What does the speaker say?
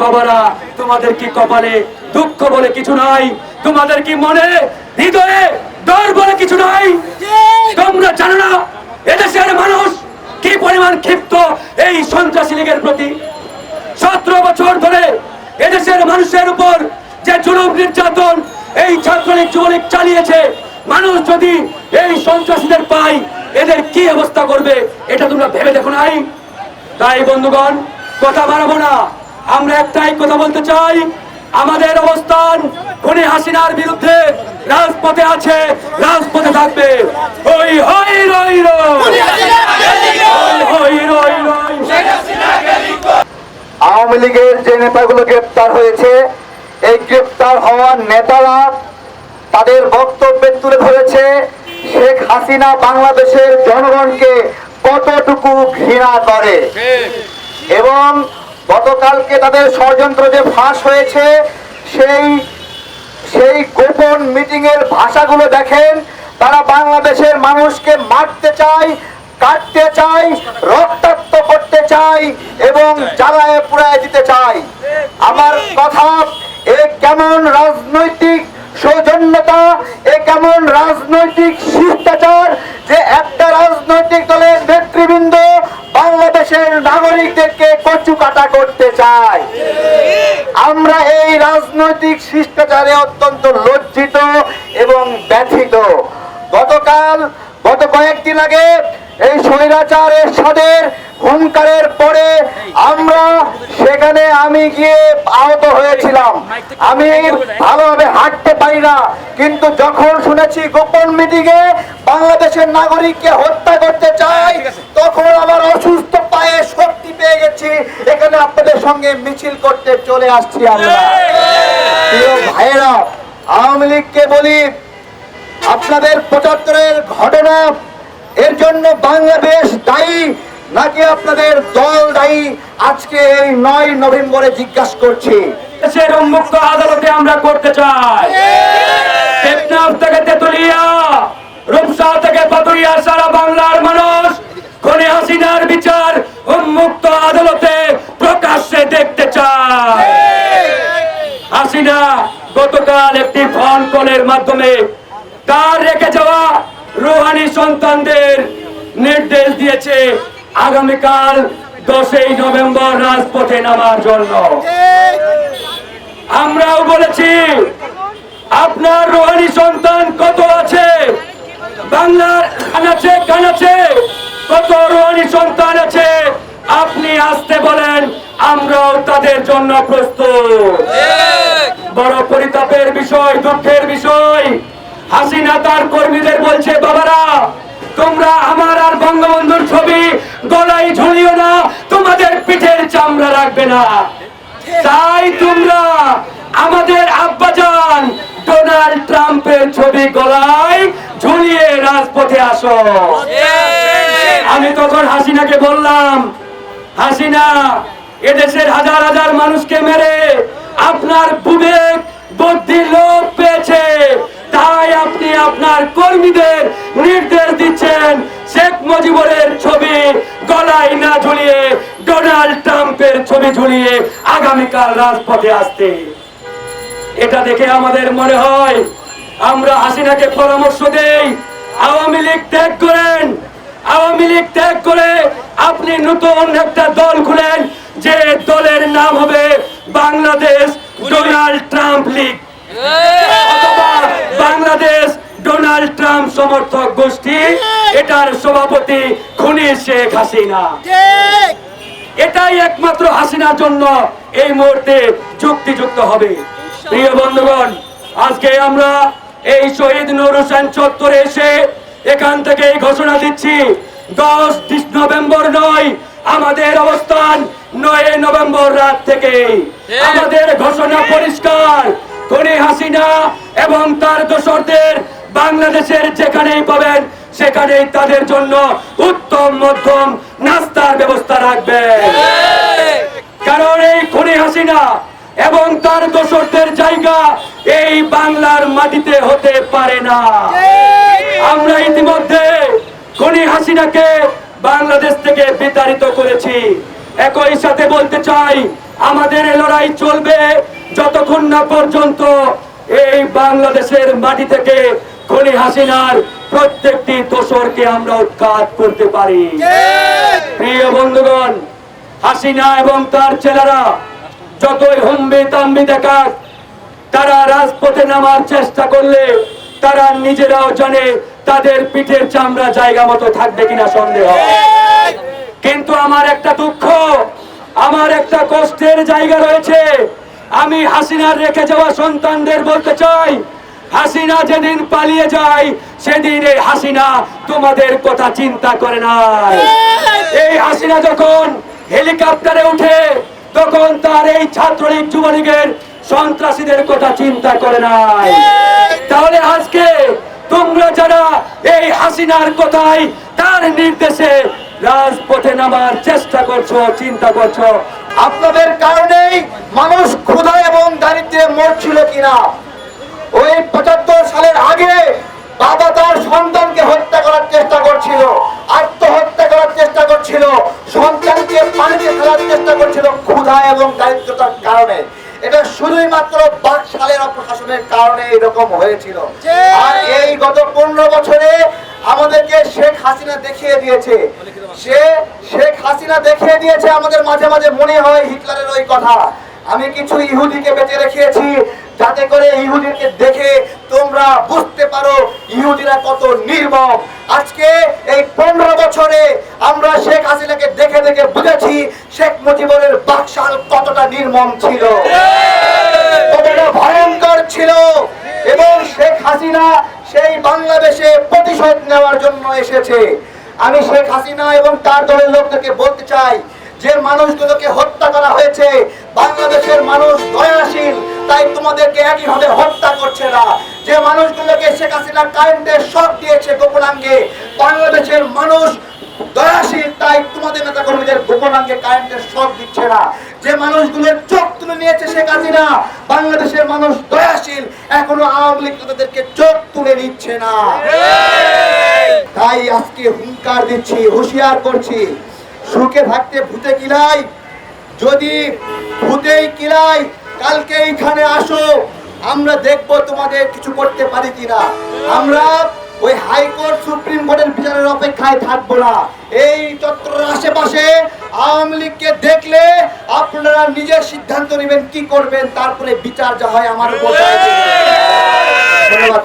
বাবারা, তোমাদের কি কপালে দুঃখ বলে কিছু নাই? তোমাদের কি মনে, হৃদয়ে ডর বলে কিছু নাই? তোমরা জানো না, এদেশের মানুষ কি পরিমাণ ক্ষিপ্ত এই সন্ত্রাসী লীগের প্রতি? সতেরো বছর ধরে এদেশের মানুষের উপর যে জুলুম নির্যাতন এই ছাত্রলীগ যুবলীগ চালিয়েছে, মানুষ যদি এই সন্ত্রাসীদের পায়, এদের কি অবস্থা করবে, এটা তোমরা ভেবে দেখো নাই? তাই বন্ধুগণ, কথা বাড়াবো না। আমরা একটাই কথা বলতে চাই আমাদের অবস্থান খুনি হাসিনার বিরুদ্ধে রাজপথে আছে রাজপথে থাকবে। ওই হই রই আওয়ামী লীগের যে নেতাগুলো গ্রেপ্তার হয়েছে এই গ্রেপ্তার হওয়ার নেতারা তাদের বক্তব্যে তুলে ধরেছে শেখ হাসিনা বাংলাদেশের জনগণকে কতটুকু ঘৃণা করে। এবং গতকালকে তাদের ষড়যন্ত্র যে ফাঁস হয়েছে, সেই সেই গোপন মিটিং এর ভাষাগুলো দেখেন। তারা বাংলাদেশের মানুষকে মারতে চায়, কাটতে চায়, রক্তাক্ত করতে চায় এবং জ্বালায় পুড়ায় দিতে চায়। আমার কথা, এ কেমন রাজনৈতিক সৌজন্যতা, এ কেমন রাজনৈতিক শিষ্টাচার যে একটা রাজনৈতিক দলের নেতৃবৃন্দ বাংলাদেশের নাগরিকদেরকে কচু কাটা করতে চায় আমরা এই রাজনৈতিক শিষ্টাচারে অত্যন্ত লজ্জিত এবং ব্যথিত। গতকাল, গত কয়েকদিন আগে এই স্বৈরাচারের সাদের হুঙ্কারের পরে আমরা সেখানে আমি গিয়ে আহত হয়েছিলাম। আমি ভালোভাবে হাঁটতে পারি না, কিন্তু যখন শুনেছি গোপন মিটিংয়ে বাংলাদেশের নাগরিককে হত্যা করতে চাই, তখন আমার অসুস্থ পায়ে শক্তি পেয়ে এখানে আপনাদের সঙ্গে মিছিল করতে চলে আসছি আমরা। আওয়ামী লীগকে বলি, আপনাদের পঁচাত্তরের ঘটনা, এর জন্য বাংলাদেশ দায়ী নাকি আপনাদের দল দায়ী? আজকে এই নয় নভেম্বরে জিজ্ঞাসা করছি। দেশের আদালতে আমরা করতে চাই। থেকে তেতুলিয়া, রূপসা থেকে পাতুরিয়া, সারা বাংলার মানুষ, খনি হাসিনার বিচার উন্মুক্ত আদালতে প্রকাশ্যে দেখতে চায় হাসিনা গতকাল একটি ফোন কলের মাধ্যমে তার রেখে যাওয়া রোহানি সন্তানদের নির্দেশ দিয়েছে আগামীকাল দশই নভেম্বর রাজপথে নামার জন্য। আমরাও বলেছি, আপনার রোহানি সন্তান কত আছে? বাংলার কত রোহানি সন্তান আছে? আপনি আসতে বলেন আমরাও তাদের জন্য প্রস্তুত। বড় পরিতাপের বিষয় দুঃখের বিষয়। হাসিনা তার কর্মীদের বলছে বাবারা তোমরা আমার আর বঙ্গবন্ধুর ছবি গলায় ঝুলিও না তোমাদের পিঠের চামড়া রাখবে না। তাই তোমরা আমাদের আব্বাজান ডোনাল্ড ট্রাম্পের ছবি গলায় ঝুলিয়ে রাজপথে আসো। আমি তখন হাসিনাকে বললাম হাসিনা, এদেশের হাজার হাজার মানুষকে মেরে আপনার বিবেক বুদ্ধি লোপ পেয়েছে। তাই আপনি আপনার কর্মীদের নির্দেশ দিচ্ছেন শেখ মুজিবুরের ছবি গলায় না ঝুলিয়ে, ডোনাল্ড ট্রাম্পের ছবি ঝুলিয়ে আগামীকাল রাজপথে আসতে। এটা দেখে আমাদের মনে হয়, আমরা হাসিনাকে পরামর্শ দেই, আওয়ামী লীগ ত্যাগ করেন, আওয়ামী লীগ ত্যাগ আপনি নতুন একটা দল খুলেন, যে দলের নাম হবে Bangladesh Donald Trump league. Bangladesh Donald Trump সমর্থক গোষ্ঠী, এটার সভাপতি খুনি শেখ হাসিনা। এটাই একমাত্র হাসিনার জন্য এই মুহূর্তে যুক্তিযুক্ত হবে। প্রিয় বন্ধুগণ, আজকে আমরা এই শহীদ নূর হোসেন চত্বরে এসে এখান থেকে ঘোষণা দিচ্ছি দশ নভেম্বর নয় আমাদের অবস্থান নয় নভেম্বর রাত থেকে। আমাদের ঘোষণা পরিষ্কার খনি হাসিনা এবং তার দোসরদের বাংলাদেশের যেখানেই পাবেন সেখানেই তাদের জন্য উত্তম মধ্যম নাস্তার ব্যবস্থা রাখবেন কারণ এই খনি হাসিনা এবং তার দোসরদের জায়গা এই বাংলার মাটিতে হতে পারে না। আমরা ইতিমধ্যে খনি হাসিনাকে বাংলাদেশ থেকে বিতাড়িত করেছি। একই সাথে বলতে চাই, আমাদের লড়াই চলবে যতক্ষণ না পর্যন্ত এই বাংলাদেশের মাটি থেকে খনি হাসিনার প্রত্যেকটি দোসরকে আমরা উৎখাত করতে পারি। প্রিয় বন্ধুগণ, হাসিনা এবং তার ছেলেরা যতই হুম্বি তাম্বি দেখাক, তারা রাজপথে নামার চেষ্টা করলে তারা নিজেরাও জানে তাদের পিঠের চামড়া জায়গা মতো থাকবে কিনা সন্দেহ। কিন্তু আমার একটা দুঃখ, আমার একটা কষ্টের জায়গা রয়েছে। আমি হাসিনার রেখে যাওয়া সন্তানদের বলতে চাই, হাসিনা যেদিন পালিয়ে যায়, সেদিন এই হাসিনা তোমাদের কথা চিন্তা করে নাই। এই হাসিনা যখন হেলিকপ্টারে উঠে, তখন তার এই ছাত্রলীগ যুবলীগের সন্ত্রাসীদের কথা চিন্তা করে নাই। তাহলে আজকে তোমরা যারা এই হাসিনার কথাই তার নির্দেশে রাজপথে নামার চেষ্টা করছ, চিন্তা করছ, আপনাদের কারণেই মানুষ ক্ষুধা এবং দারিদ্র্যে মরছিল কিনা? ওই পঁচাত্তর সালের আগে বাবা তার সন্তানকে হত্যা করার চেষ্টা করছিল, আত্মহত্যা করার চেষ্টা করছিল, সন্তানকে পানিতে ফেলার চেষ্টা করছিল ক্ষুধা এবং দারিদ্রতার কারণে। এটা শুধুই মাত্র বাকশালের অপ্রশাসনের কারণে এরকম হয়েছিল। আর এই গত পনেরো বছরে আমাদেরকে শেখ হাসিনা দেখিয়ে দিয়েছে। সে শেখ হাসিনা দেখিয়ে দিয়েছে আমাদের মাঝে মাঝে মনে হয় হিটলারের ওই কথা। আমি কিছু ইহুদিকে বেঁচে রেখেছি যাতে করে ইহুদিকে দেখে তোমরা বুঝতে পারো ইহুদিরা কত নির্মম। আজকে এই পনেরো বছরে আমরা শেখ হাসিনাকে দেখে দেখে বুঝেছি শেখ মুজিবুরের বাকশাল কতটা নির্মম ছিল? কতটা ভয়ঙ্কর ছিল? এবং শেখ হাসিনা সেই বাংলাদেশে প্রতিশোধ নেওয়ার জন্য এসেছে। আমি শেখ হাসিনা এবং তার দলের লোকদেরকে বলতে চাই, যে মানুষগুলোকে হত্যা করা হয়েছে, বাংলাদেশের মানুষ দয়াশীল, তাই তোমাদেরকে একইভাবে হত্যা করছে না। যে মানুষগুলোকে শেখ হাসিনা কারেন্টের শক দিয়েছে গোপনাঙ্গে, বাংলাদেশের মানুষ দয়াশীল, তাই তোমাদের নেতা কর্মীদের গোপনাঙ্গে কারেন্টের শক দিচ্ছে না। যে মানুষগুলোর চোখ তুলে নিয়েছে শেখ হাসিনা, বাংলাদেশের মানুষ দয়াশীল, এখনও আওয়ামী লীগ তাদেরকে চোখ তুলে নিচ্ছে না। তাই আজকে হুঙ্কার দিচ্ছি, হুঁশিয়ার করছি। সুখে থাকতে ভূতে কিলাই, যদি ভূতেই কিলাই, কালকে এইখানে আসো, আমরা দেখব তোমাদের কিছু করতে পারি কিনা। আমরা ওই হাইকোর্ট সুপ্রিম কোর্টের বিচারের অপেক্ষায় থাকব না এই চত্বরের আশেপাশে আওয়ামী লীগকে দেখলে আপনারা নিজের সিদ্ধান্ত নেবেন কি করবেন, তারপরে বিচার যা হয় আমার ধন্যবাদ।